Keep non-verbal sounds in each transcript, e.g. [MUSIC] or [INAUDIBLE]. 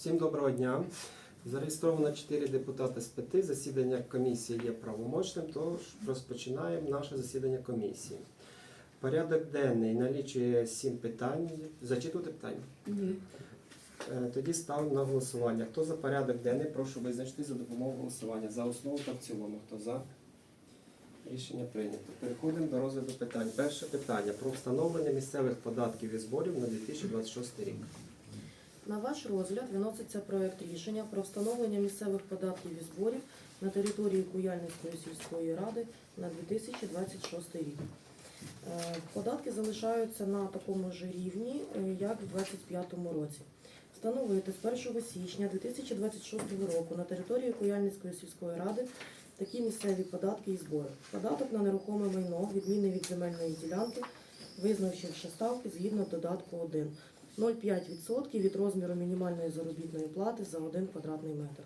Всім доброго дня. Зареєстровано 4 депутати з 5. Засідання комісії є правомочним, тож розпочинаємо наше засідання комісії. Порядок денний налічує 7 питань. Зачитувати питання? Ні. Е, Тоді ставимо на голосування. Хто за порядок денний, прошу визначити за допомогою голосування. За основу та в цілому. Хто за? Рішення прийнято. Переходимо до розгляду питань. Перше питання про встановлення місцевих податків і зборів на 2026 рік. На ваш розгляд виноситься проект рішення про встановлення місцевих податків і зборів на території Куяльницької сільської ради на 2026 рік. Е, Податки залишаються на такому ж рівні, е, як в 2025 році. Встановити з 1 січня 2026 року на території Куяльницької сільської ради такі місцеві податки і збори. Податок на нерухоме майно, відмінний від земельної ділянки, визначивши ставки згідно додатку 1. 0,5% від розміру мінімальної заробітної плати за 1 квадратний метр.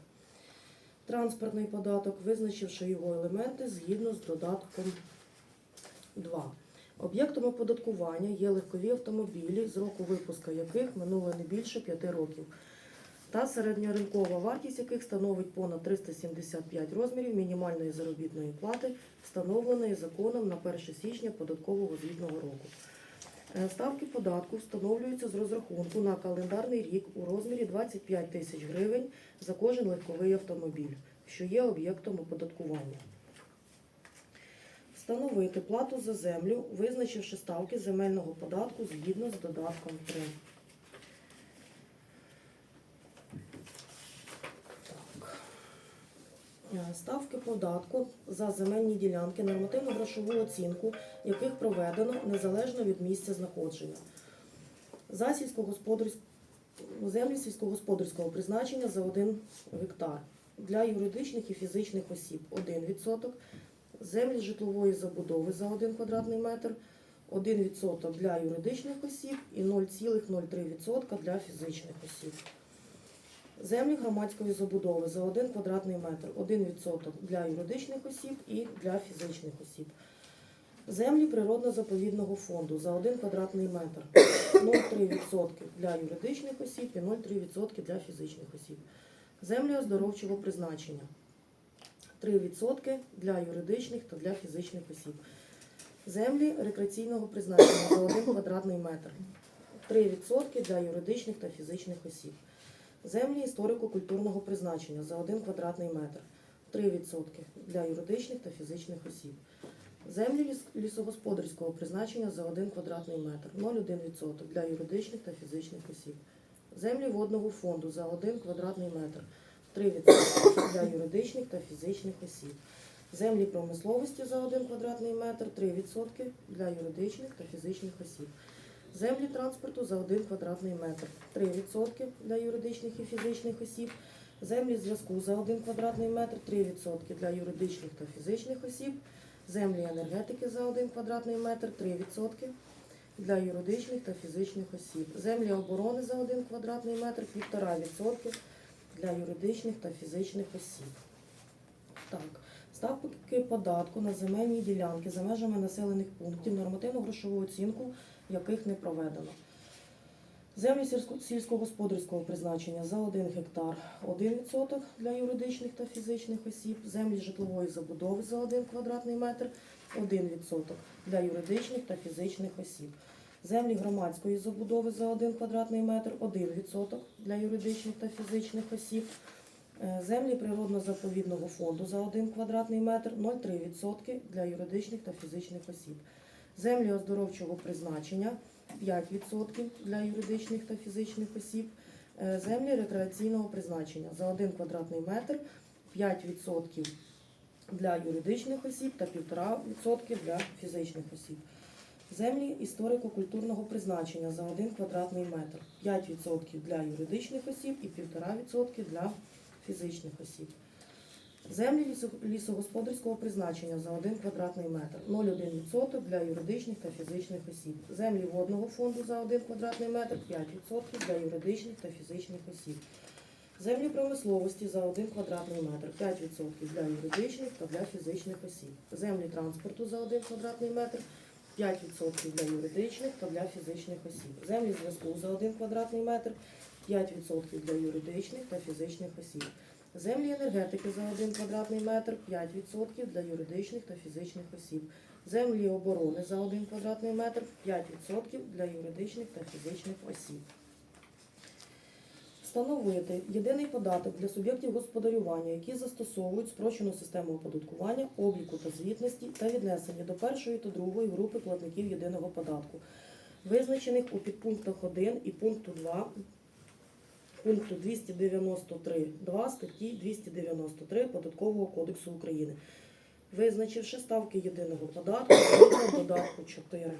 Транспортний податок, визначивши його елементи згідно з додатком 2. Об'єктом оподаткування є легкові автомобілі, з року випуска яких минуло не більше 5 років, та середньоринкова вартість яких становить понад 375 розмірів мінімальної заробітної плати, встановленої законом на 1 січня податкового звітного року. Е, Ставки податку встановлюються з розрахунку на календарний рік у розмірі 25 тисяч гривень за кожен легковий автомобіль, що є об'єктом оподаткування. Встановити плату за землю, визначивши ставки земельного податку згідно з додатком 3. Так. Е, Ставки податку за земельні ділянки, нормативно-грошову оцінку, яких проведено незалежно від місця знаходження. За сільськогосподарську землі сільськогосподарського призначення за 1 гектар. Для юридичних і фізичних осіб 1%, землі житлової забудови за 1 квадратний метр, 1% для юридичних осіб і 0,03% для фізичних осіб. Землі громадської забудови за 1 квадратний метр, 1% для юридичних осіб і для фізичних осіб. Землі природно-заповідного фонду за 1 квадратний метр, 0,3% для юридичних осіб і 0,3% для фізичних осіб. Землі оздоровчого призначення 3% для юридичних та для фізичних осіб. Землі рекреаційного призначення за 1 квадратний метр, 3% для юридичних та фізичних осіб. Землі історико-культурного призначення за 1 квадратний метр, 3% для юридичних та фізичних осіб. Землі лісогосподарського призначення за 1 квадратний метр, 0,1% для юридичних та фізичних осіб. Землі водного фонду за 1 квадратний метр, 3% для юридичних та фізичних осіб. Землі промисловості за 1 квадратний метр, 3% для юридичних та фізичних осіб. Землі транспорту за 1 квадратний метр, 3% для юридичних і фізичних осіб. Землі зв'язку за 1 квадратний метр, 3% для юридичних та фізичних осіб. Землі енергетики за 1 квадратний метр, 3% для юридичних та фізичних осіб. Землі оборони за 1 квадратний метр, 1,5% для юридичних та фізичних осіб. Так, ставки податку на земельні ділянки за межами населених пунктів, нормативно-грошову оцінку яких не проведено. Землі сільськогосподарського призначення за 1 гектар 1% для юридичних та фізичних осіб, землі житлової забудови за 1 квадратний метр 1% для юридичних та фізичних осіб. Землі громадської забудови за 1 квадратний метр 1% для юридичних та фізичних осіб. Е, Землі природно-заповідного фонду за 1 квадратний метр 0,3% для юридичних та фізичних осіб. Землі оздоровчого призначення 5% для юридичних та фізичних осіб. Е, Землі рекреаційного призначення за 1 квадратний метр 5% для юридичних осіб та 1,5% для фізичних осіб. Землі історико-культурного призначення за 1 квадратний метр 5% для юридичних осіб і 1,5% для фізичних осіб. Землі лісогосподарського призначення за 1 квадратний метр 0,1% для юридичних та фізичних осіб. Землі водного фонду за 1 квадратний метр 5% для юридичних та фізичних осіб. Землі промисловості за 1 квадратний метр 5% для юридичних та для фізичних осіб. Землі транспорту за 1 квадратний метр 5% для юридичних та для фізичних осіб. Землі зв'язку за 1 квадратний метр 5% для юридичних та фізичних осіб. Землі енергетики за 1 квадратний метр 5% для юридичних та фізичних осіб. Землі оборони за 1 квадратний метр 5% для юридичних та фізичних осіб. Встановити єдиний податок для суб'єктів господарювання, які застосовують спрощену систему оподаткування, обліку та звітності та віднесення до першої та другої групи платників єдиного податку, визначених у підпунктах 1 і пункту 2 пункту 293.2 статті 293 Податкового кодексу України, визначивши ставки єдиного податку додатку 4.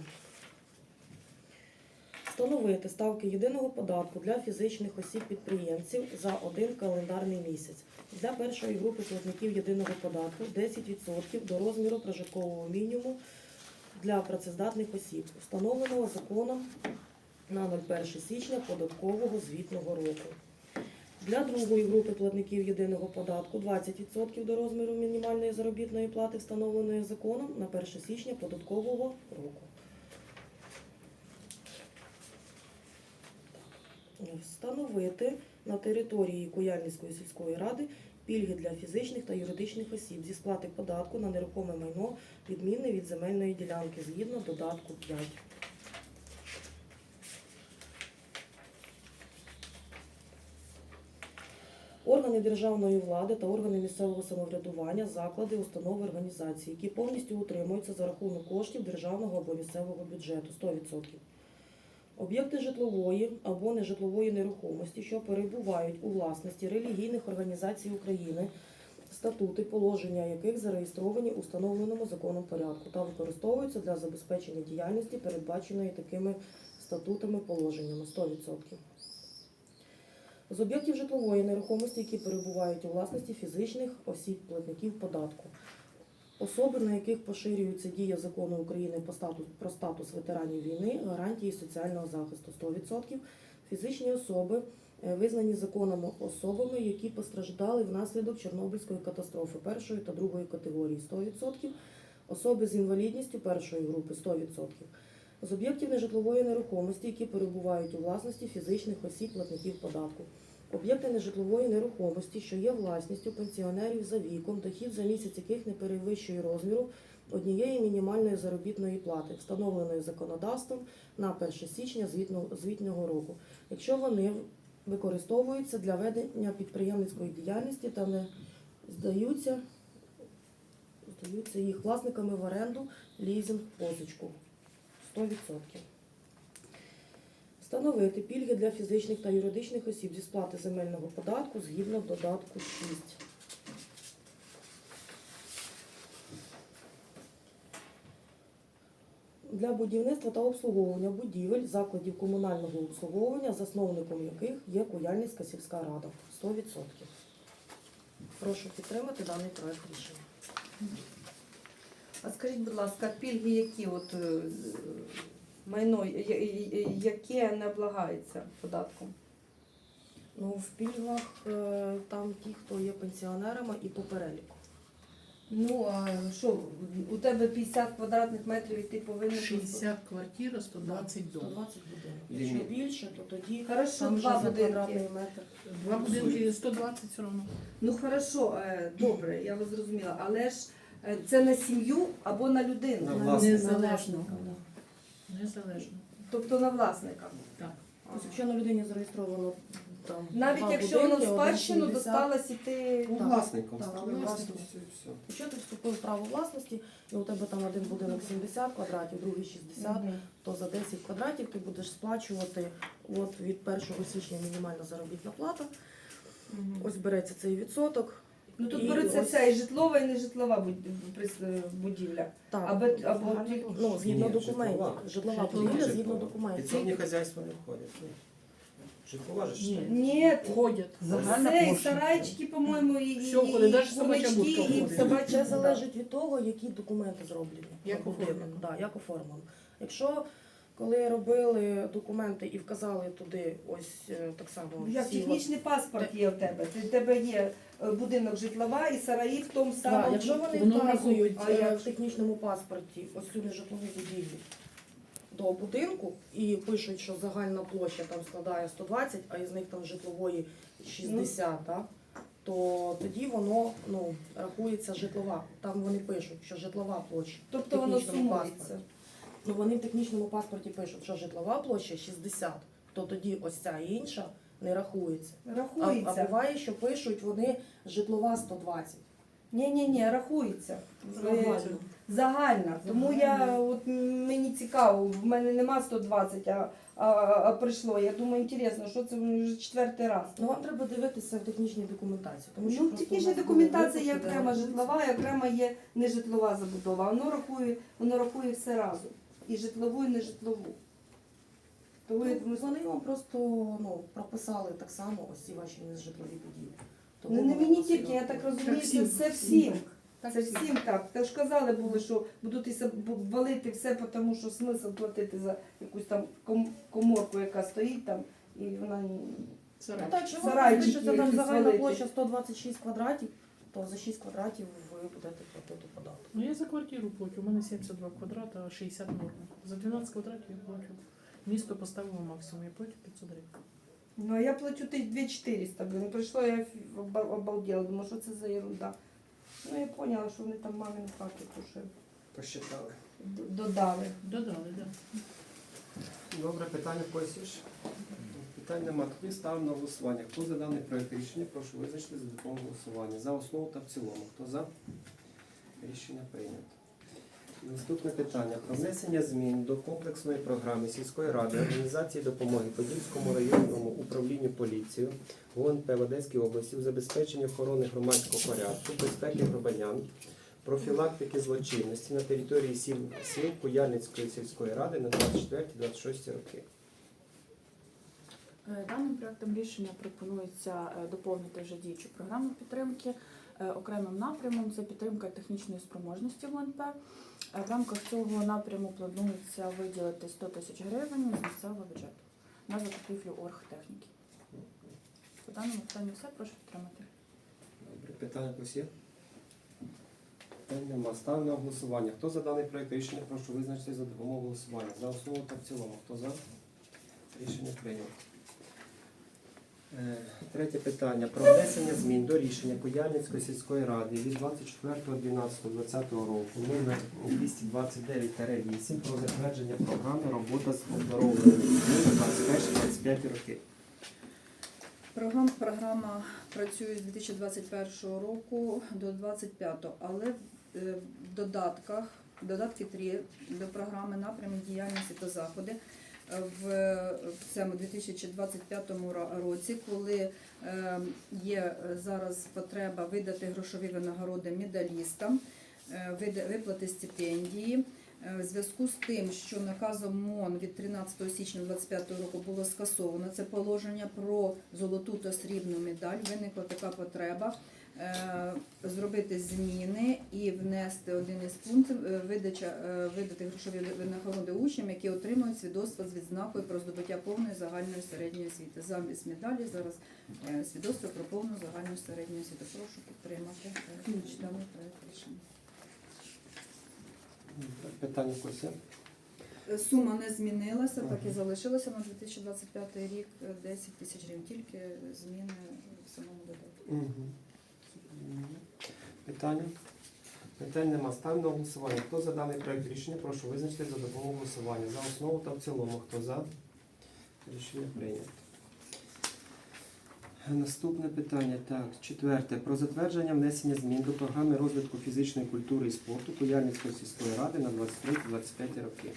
Встановити ставки єдиного податку для фізичних осіб-підприємців за один календарний місяць. Для першої групи платників єдиного податку 10% до розміру прожиткового мінімуму для працездатних осіб, встановленого законом на 01 січня податкового звітного року. Для другої групи платників єдиного податку 20% до розміру мінімальної заробітної плати, встановленої законом на 1 січня податкового року. Встановити на території Куяльницької сільської ради пільги для фізичних та юридичних осіб зі сплати податку на нерухоме майно, відмінне від земельної ділянки згідно додатку 5. Органи державної влади та органи місцевого самоврядування, заклади, установи, організації, які повністю утримуються за рахунок коштів державного або місцевого бюджету 100%. Об'єкти житлової або нежитлової нерухомості, що перебувають у власності релігійних організацій України, статути, положення яких зареєстровані у встановленому законом порядку та використовуються для забезпечення діяльності, передбаченої такими статутами положеннями 100%. З об'єктів житлової нерухомості, які перебувають у власності фізичних осіб платників податку. Особи, на яких поширюється дія закону України по статус, про статус ветеранів війни, гарантії соціального захисту 100%, фізичні особи, е, визнані законом особами, які постраждали внаслідок Чорнобильської катастрофи першої та другої категорії 100%, особи з інвалідністю першої групи 100%, з об'єктів нежитлової нерухомості, які перебувають у власності фізичних осіб платників податку. Об'єкти нежитлової нерухомості, що є власністю пенсіонерів за віком, дохід за місяць яких не перевищує розміру однієї мінімальної заробітної плати, встановленої законодавством на 1 січня звітного, року, якщо вони використовуються для ведення підприємницької діяльності та не здаються, здаються їх власниками в оренду, лізинг, позичку 100%. Встановити пільги для фізичних та юридичних осіб зі сплати земельного податку згідно додатку 6. Для будівництва та обслуговування будівель закладів комунального обслуговування, засновником яких є Куяльницька сільська рада 100%. Прошу підтримати даний проект рішення. А скажіть, будь ласка, пільги які от е, майно, яке не облагається податком? Ну, в пільгах е, там ті, хто є пенсіонерами і по переліку. Ну а що, у тебе 50 квадратних метрів і ти повинен 60 квартира, 120 дом. 120 будинок. Якщо більше, то тоді Хорошо, там два за будинки. квадратний метр. Два будинки 120 все одно. Ну хорошо, е, добре, я вас зрозуміла. Але ж е, це на сім'ю або на людину, На На. Незалежно. Да. Незалежно. тобто на власника. Так. Тобто, якщо на людині зареєстровано там Навіть два якщо воно в будинки, спадщину 1,60, досталось і ти. Ну, власником Так, стали власником. власністю і все. Якщо ти вступив в право власності, і у тебе там один будинок 70 квадратів, другий 60, Мгм. то за 10 квадратів ти будеш сплачувати от від 1 січня мінімальна заробітна плата. Ось береться цей відсоток. Ну тут І береться ось- вся і житлова, і нежитлова буд- прис- будівля. Так, Або, або ну, згідно Ні, документів. житлова. Житлова Житлова. будівля згідно документів. Підсобні хазяйства не входять. Ну, Житлова ж Ні. Все, і сарайчики, по-моєму, і, Все і, входить, навіть собача курнички, будка і входить. собачі. Це залежить від того, які документи зроблені. Як оформлено. Да, як оформлено. Якщо коли робили документи і вказали туди ось е, так само Як всі технічний паспорт є у тебе. Ти- У тебе є будинок житлова і сараї в тому самому. якщо вони Воно вказують А е, як в технічному паспорті ось цю нежитлову будівлю, до будинку і пишуть, що загальна площа там складає 120, а із них там житлової 60, да? то тоді воно ну, рахується житлова. Там вони пишуть, що житлова площа. Тобто в воно технічному сумується. паспорті. Ну вони в технічному паспорті пишуть, що житлова площа 60, то тоді ось ця інша не рахується. А, а буває, що пишуть вони житлова 120. Ні, ні, ні, рахується. Загально. Загальна. Тому я от мені цікаво, в мене нема 120, а, а, а прийшло. Я думаю, інтересно, що це вже четвертий раз. Ну вам треба дивитися в технічній документації. Тому що Ну, у нас документація є окрема житлова, і окрема є нежитлова забудова. Воно рахує, воно рахує все разом. І житлову, і нежитлову. Ну, думаю, вони вам просто ну, прописали так само ось ці ваші нежитлові будівлі. Ну не мені тільки, я так розумію, це всім. все всім. Так, Це всім. всім так. Та ж казали були, що будуть валити все, тому що смисл платити за якусь там ком- коморку, яка стоїть там, і вона ні- Ну так, якщо вам Сарайчики пишеться там якісь загальна площа 126 квадратів, то за 6 квадратів ви будете платити податок. Ну я за квартиру плачу. У мене 72 квадрата, а 60 норма. За 12 квадратів я плачу. Місто поставило максимум, я плачу 500 гривень. Ну, а я плачу 2400, блин. Прийшло, я оба- обалдела, думаю, що це за ерунда. Ну, я поняла, що вони там мамину хату вже Посчитали. д- додали. Додали, так. Да. Добре, питання в когось є? ще? Питань нема. Тоді ставимо на голосування. Хто за даний проект рішення, прошу визначити за допомогою голосування. За основу та в цілому. Хто за? Рішення прийнято. Наступне питання про внесення змін до комплексної програми сільської ради організації допомоги Подільському районному управлінню поліції ГУНП в Одеській області у забезпеченні охорони громадського порядку, безпеки громадян, профілактики злочинності на території сіл, сіл Куяльницької сільської ради на 24-26 роки. Е, Даним проектом рішення пропонується е, доповнити вже діючу програму підтримки е, окремим напрямом. Це підтримка технічної спроможності ВНП. В рамках цього напряму планується виділити 100 тисяч гривень з місцевого бюджету на закупівлю оргтехніки. По даному питанню все прошу підтримати. Добре, питання якось є? Питань нема. Ставлю на голосування. Хто за даний проект рішення, прошу визначити за допомогою голосування. За основу та в цілому. Хто за? Рішення прийнято. Е, Третє питання. Про внесення змін до рішення Куяльницької сільської ради від 24.12.2020 року номер 229-8 про затвердження програми робота з на 21-25 роки. Програма, програма працює з 2021 року до 2025, але е, в додатках, додатки 3 до програми напрями діяльності та заходи в, цьому 2025 році, коли е, є зараз потреба видати грошові винагороди медалістам, е, виплати стипендії. Е, В зв'язку з тим, що наказом МОН від 13 січня 2025 року було скасовано це положення про золоту та срібну медаль, виникла така потреба е, зробити зміни і внести один із пунктів е, видача, е, видати грошові винагороди учням, які отримують свідоцтво з відзнакою про здобуття повної загальної середньої освіти. Замість медалі зараз е, свідоцтво про повну загальну середню освіту. Прошу підтримати е, даний проект рішення. Питання якось? Сума не змінилася, так і залишилася на 2025 рік е, 10 тисяч гривень, тільки зміни в самому додатку. Питання? Питань нема. Ставимо на голосування. Хто за даний проект рішення, прошу визначити за допомогою голосування. За основу та в цілому. Хто за? Рішення прийнято. Наступне питання. Так, четверте. Про затвердження внесення змін до програми розвитку фізичної культури і спорту Куяльницької сільської ради на 23-25 роки.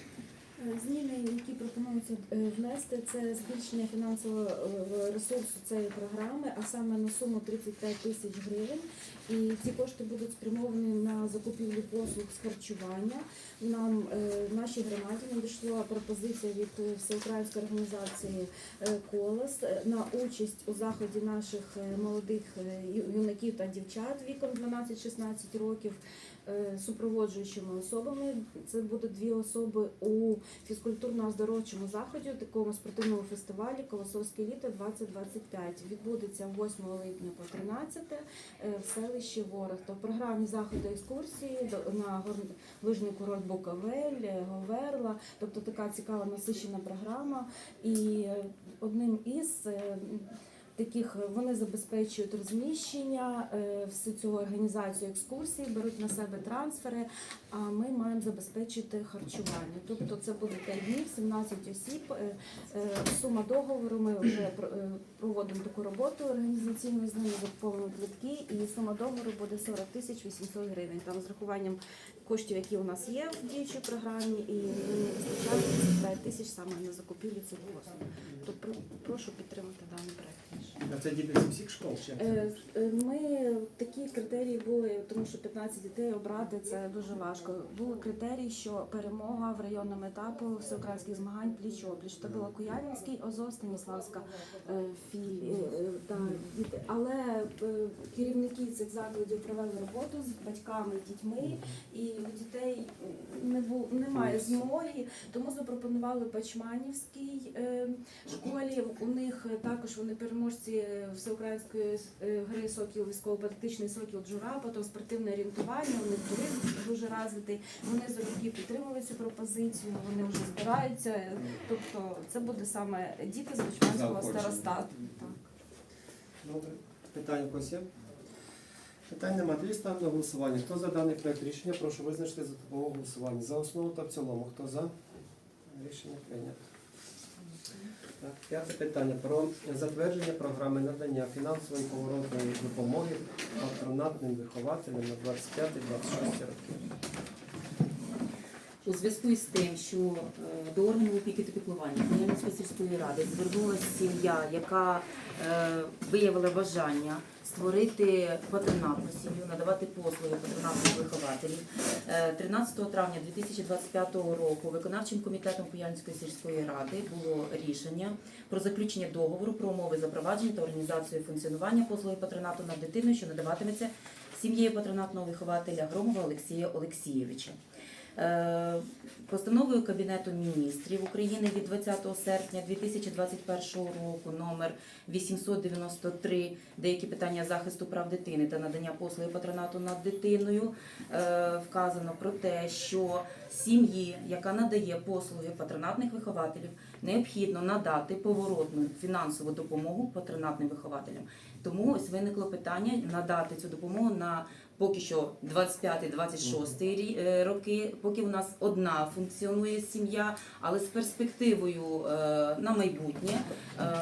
Е, Зміни, які пропонуються е, внести, це збільшення фінансового е, ресурсу цієї програми, а саме на суму 35 тисяч гривень. І ці кошти будуть спрямовані на закупівлю послуг з харчування. Нам в нашій громаді надійшла пропозиція від всеукраїнської організації Колос на участь у заході наших молодих юнаків та дівчат віком 12-16 років. Е, супроводжуючими особами. Це буде дві особи у фізкультурно-оздоровчому заході, такому спортивному фестивалі Колосовське літо 2025. Відбудеться 8 липня по 13 е, в селищі Ворохта. В програмі заходу екскурсії на лижний курорт Буковель, е, Говерла. Тобто така цікава насичена програма. І одним із таких е, вони забезпечують розміщення, е, всю цю організацію екскурсій, беруть на себе трансфери, а ми маємо забезпечити харчування. Тобто це буде 5 днів, 17 осіб. Е, Сума договору ми вже про- проводимо таку роботу організаційну з ними закуповуємо квитки, і сума договору буде 40 тисяч 800 гривень. Там з рахуванням коштів, які у нас є в діючій програмі, і мені вистачає 35 тисяч саме на закупівлю цих послуг. То прошу підтримати даний проект. А це діти з всіх школ чи? Е, е, Ми такі критерії були, тому що 15 дітей обрати це дуже важко. Були критерії, що перемога в районному етапу всеукраїнських змагань пліч опліч. Це було Куяльницький, ОЗО, Станіславська е, філі. е, та, діти. Але е, керівники цих закладів провели роботу з батьками, дітьми, і у дітей не було немає змоги, тому запропонували Пачманівській е, школі. У них також вони переможці всеукраїнської е, гри сокіл військово-патріотичний сокіл Джура, потім спортивне орієнтування. У них туризм дуже розвитий. Вони залюбки підтримали цю пропозицію. Вони вже збираються. Тобто, це буде саме діти з Бучманського старостату. Так. Добре. Питання є? Питань нема. Тоді ставимо на голосування. Хто за даний проект рішення, прошу визначити за допомогою голосування. За основу та в цілому. Хто за? Рішення прийнято. Так, п'яте питання про затвердження програми надання фінансової поворотної допомоги патронатним вихователям на 25-26 роки. У зв'язку із тим, що е, до органів опіки та піклування Куяльницької сільської ради звернулася сім'я, яка е, виявила бажання створити патронатну сім'ю, надавати послуги патронатних вихователів. Е, 13 травня 2025 року виконавчим комітетом Куяльницької сільської ради було рішення про заключення договору про умови запровадження та організацію функціонування послуги патронату над дитиною, що надаватиметься сім'єю патронатного вихователя Громова Олексія Олексійовича. Е, Постановою Кабінету міністрів України від 20 серпня 2021 року номер 893 деякі питання захисту прав дитини та надання послуги патронату над дитиною е, вказано про те, що сім'ї, яка надає послуги патронатних вихователів, необхідно надати поворотну фінансову допомогу патронатним вихователям. Тому ось виникло питання надати цю допомогу на поки що 25-26 е, роки, поки у нас одна функціонує сім'я, але з перспективою е, на майбутнє е,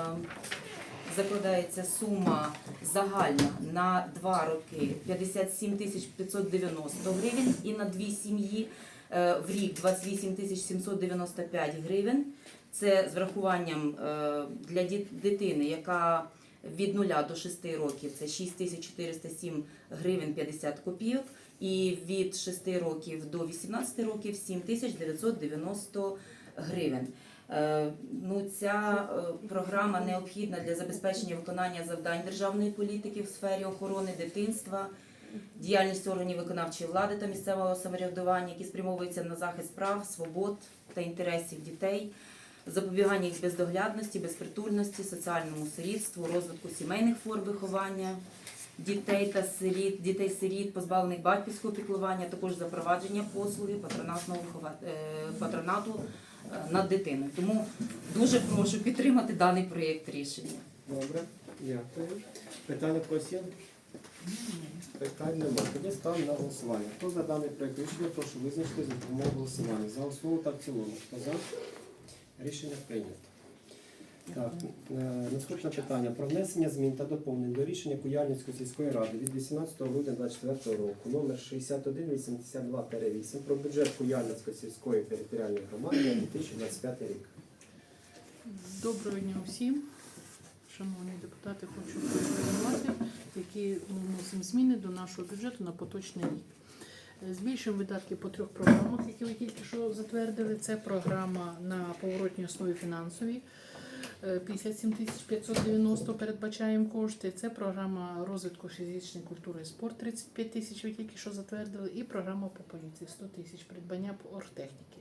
закладається сума загальна на два роки 57 тисяч 590 гривень і на дві сім'ї в рік 28 тисяч 795 гривень. Це з врахуванням для дитини, яка від 0 до 6 років це 6407 гривень 50 копійок, і від 6 років до 18 років 7990 гривень. Е, Ну, ця е, програма необхідна для забезпечення виконання завдань державної політики в сфері охорони дитинства, діяльність органів виконавчої влади та місцевого самоврядування, які спрямовуються на захист прав, свобод та інтересів дітей, запобігання їх бездоглядності, безпритульності, соціальному сирітству, розвитку сімейних форм виховання дітей та сиріт, дітей сиріт, позбавлених батьківського піклування, також запровадження послуги патронатного е, патронату е, над дитиною. Тому дуже прошу підтримати даний проєкт рішення. Добре, дякую. Питання когось є? Питань немає. Тоді ставимо на голосування. Хто за даний проект рішення, прошу визначити за допомогою голосування. За основу та в цілому. Хто за? Рішення прийнято. Так, е, наступне питання про внесення змін та доповнень до рішення Куяльницької сільської ради від 18 грудня 2024 року номер 6182-8 про бюджет Куяльницької сільської територіальної громади на 2025 рік. Доброго дня всім. Шановні депутати, хочу поінформувати, які вносимо зміни до нашого бюджету на поточний рік. Е, Збільшуємо видатки по трьох програмах, які ви тільки що затвердили. Це програма на поворотній основі фінансові. Е, 57 590 передбачаємо кошти. Це програма розвитку фізичної культури і спорт 35 тисяч, ви тільки що затвердили, і програма по поліції 100 тисяч придбання по оргтехніки.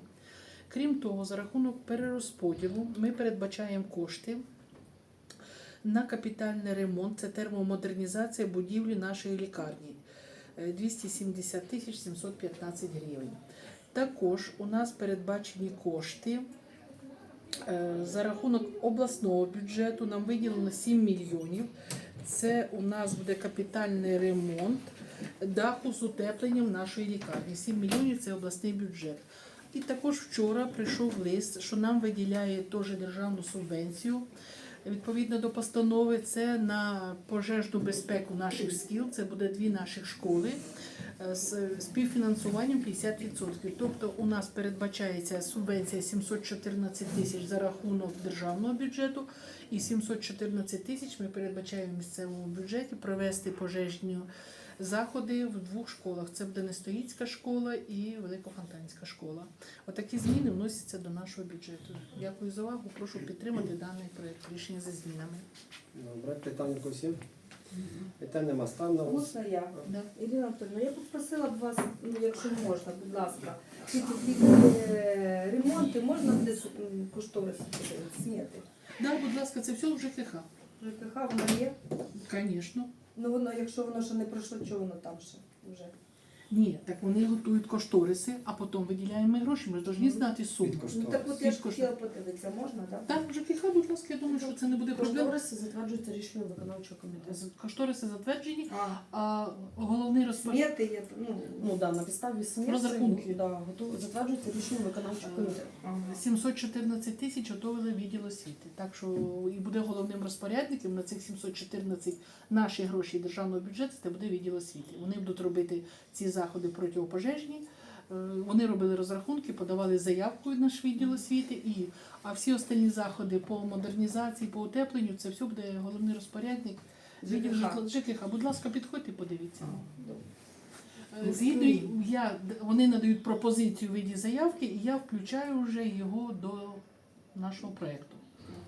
Крім того, за рахунок перерозподілу ми передбачаємо кошти на капітальний ремонт, це термомодернізація будівлі нашої лікарні. Е, 270 тисяч 715 гривень. Також у нас передбачені кошти е, за рахунок обласного бюджету. Нам виділено 7 мільйонів. Це у нас буде капітальний ремонт даху з утепленням нашої лікарні. 7 мільйонів це обласний бюджет. І також вчора прийшов лист, що нам виділяє теж державну субвенцію. Відповідно до постанови, це на пожежну безпеку наших шкіл. Це буде дві наших школи е, з співфінансуванням 50%. Тобто у нас передбачається субвенція 714 тисяч за рахунок державного бюджету, і 714 тисяч ми передбачаємо місцевому бюджеті провести пожежні заходи в двох школах. Це буде Нестоїцька школа і Великофонтанська школа. Отакі зміни вносяться до нашого бюджету. Дякую за увагу. Прошу підтримати даний проект рішення за змінами. Добре, питання по всім? Питань нема. Можна я? Да. Ірина Анатольовна, я попросила б вас, ну, якщо можна, будь ласка, ці такі е, ремонти можна десь м, кошторис зняти? Да, будь ласка, це все в ЖКХ. ЖКХ воно є. Звісно. Ну воно, якщо воно ще не пройшло, чого воно там ще вже? Ні, так вони готують кошториси, а потім виділяємо гроші. Ми ж повинні знати суму. Ну так от я ж хотіла подивитися, можна, так? Так, ЖКХ, будь ласка, я думаю, що це не буде проблем. Кошториси затверджуються рішенням виконавчого комітету. Кошториси затверджені, А, а головний розпорядження. смети є, ну, Ну да, на підставі смерті Розрахунки. да, готу- затверджується рішенням виконавчого комітету. 714 тисяч готовили відділ освіти. Так що і буде головним розпорядником на цих 714 наші гроші державного бюджету, це буде відділ освіти. Вони будуть робити ці заходи протипожежні. Е, Вони робили розрахунки, подавали заявку в наш відділ освіти, і а всі остальні заходи по модернізації, по утепленню, це все буде головний розпорядник відділ ЖКХ. житла- Будь ласка, підходьте, подивіться. Е, Згідно я вони надають пропозицію в виді заявки, і я включаю вже його до нашого проекту.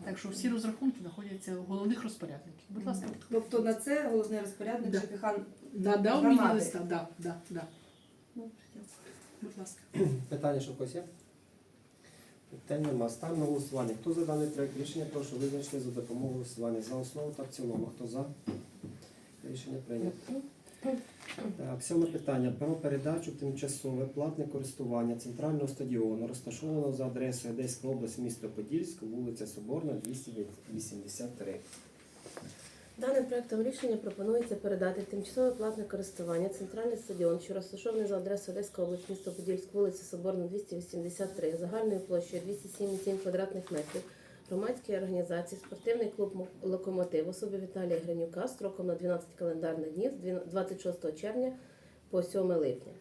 Так що всі розрахунки знаходяться у головних розпорядників. Будь ласка, підходьте. Тобто на це головний розпорядник Да. ЖКХ. Надав мені Громади. листа, да, да, да. Ну. Будь ласка. [CLEARS THROAT] Питання що в когось є? Питань нема. Став на голосування. Хто за даний проект рішення, прошу визначити за допомогою голосування за основу та в цілому. Хто за? Рішення прийнято. Так, сьоме питання про передачу в тимчасове платне користування центрального стадіону, розташованого за адресою Одеська область, місто Подільськ, вулиця Соборна, 283. Даним проектом рішення пропонується передати тимчасове платне користування центральний стадіон, що розташований за адресою Одеська область, місто Подільськ, вулиця Соборна, 283, загальною площею 207,7 квадратних метрів, громадській організації спортивний клуб «Мо- Локомотив особи Віталія Гринюка строком на 12 календарних днів з 26 червня по 7 липня.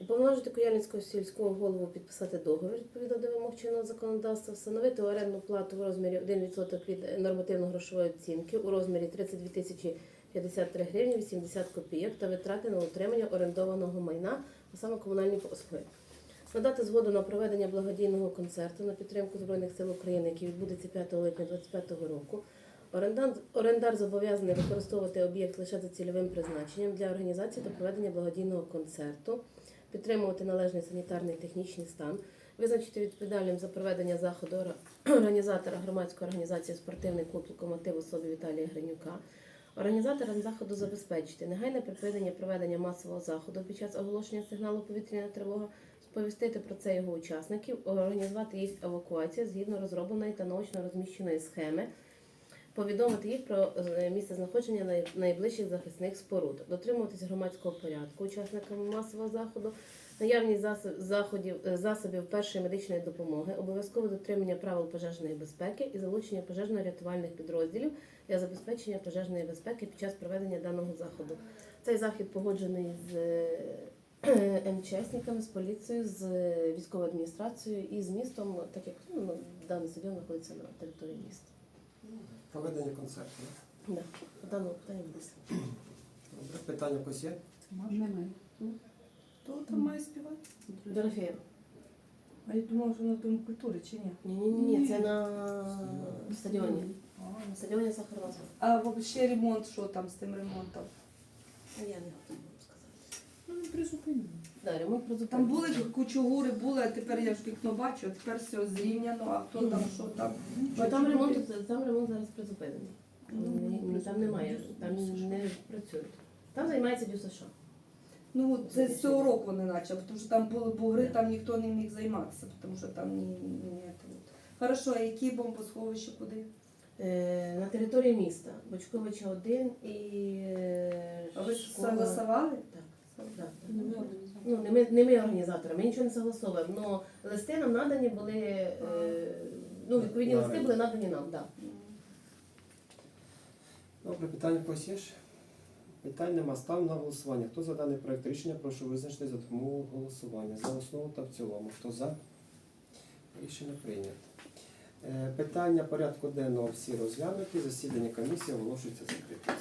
Уповноважити Куяльницького сільського голову підписати договір відповідно до вимог чинного законодавства, встановити орендну плату в розмірі 1% від нормативно-грошової оцінки у розмірі 32 тисячі 53 гривні 80 копійок та витрати на утримання орендованого майна, а саме комунальні послуги. Надати згоду на проведення благодійного концерту на підтримку Збройних сил України, який відбудеться 5 липня 2025 року. Орендар зобов'язаний використовувати об'єкт лише за цільовим призначенням для організації та проведення благодійного концерту, підтримувати належний санітарний технічний стан, визначити відповідальним за проведення заходу [CLEARS THROAT] організатора громадської організації спортивний клуб локомотив особі Віталія Гринюка. Організаторам заходу забезпечити негайне припинення проведення масового заходу під час оголошення сигналу повітряна тривога, сповістити про це його учасників, організувати їх евакуацію згідно розробленої та наочно розміщеної схеми, повідомити їх про е, місце знаходження найближчих захисних споруд, дотримуватись громадського порядку учасниками масового заходу, наявність заходів, е, засобів першої медичної допомоги, обов'язкове дотримання правил пожежної безпеки і залучення пожежно-рятувальних підрозділів для забезпечення пожежної безпеки під час проведення даного заходу. Цей захід погоджений з е, [CLEARS THROAT] МЧСниками, з поліцією, з військовою адміністрацією і з містом, так як ну, даний стадіон знаходиться на території міста. Проведення концерту. да? Да, по даному питанню буде. Добре. Питання в когось є? Хто там має співати? Дорофєєва. А я думала, що на Дому культури чи ні? Ні, ні, ні, ні, це на стадіоні. А, На стадіоні Сахарова. А взагалі ремонт, що там з тим ремонтом? Я не готова вам сказати. Ну, не призупинено. Да, ремонт призупинений. Там були кучугури, були, а тепер я ж вікно бачу, а тепер все зрівняно, а хто там, що там. Бо там ремонт, там ремонт зараз призупинений. Там, там немає, там не працюють. Там займається ДЮСШ. Ну це з цього року вони почали, тому що там були бугри, там ніхто не міг займатися, тому що там ні, ні, ні. Хорошо, а які бомбосховища куди? Е, на території міста. Бочковича 1 і е, А ви согласували? Так. Ну, не ми, не ми організатори, ми нічого не согласовуємо. але листи нам надані були, е, ну, відповідні На листи були надані нам, так. Добре, питання когось є? ж? Питань нема. Став на голосування. Хто за даний проект рішення, прошу визначити за допомогою голосування. За основу та в цілому. Хто за? Рішення прийнято. Е, Питання порядку денного всі розглянуті. Засідання комісії оголошується закритим.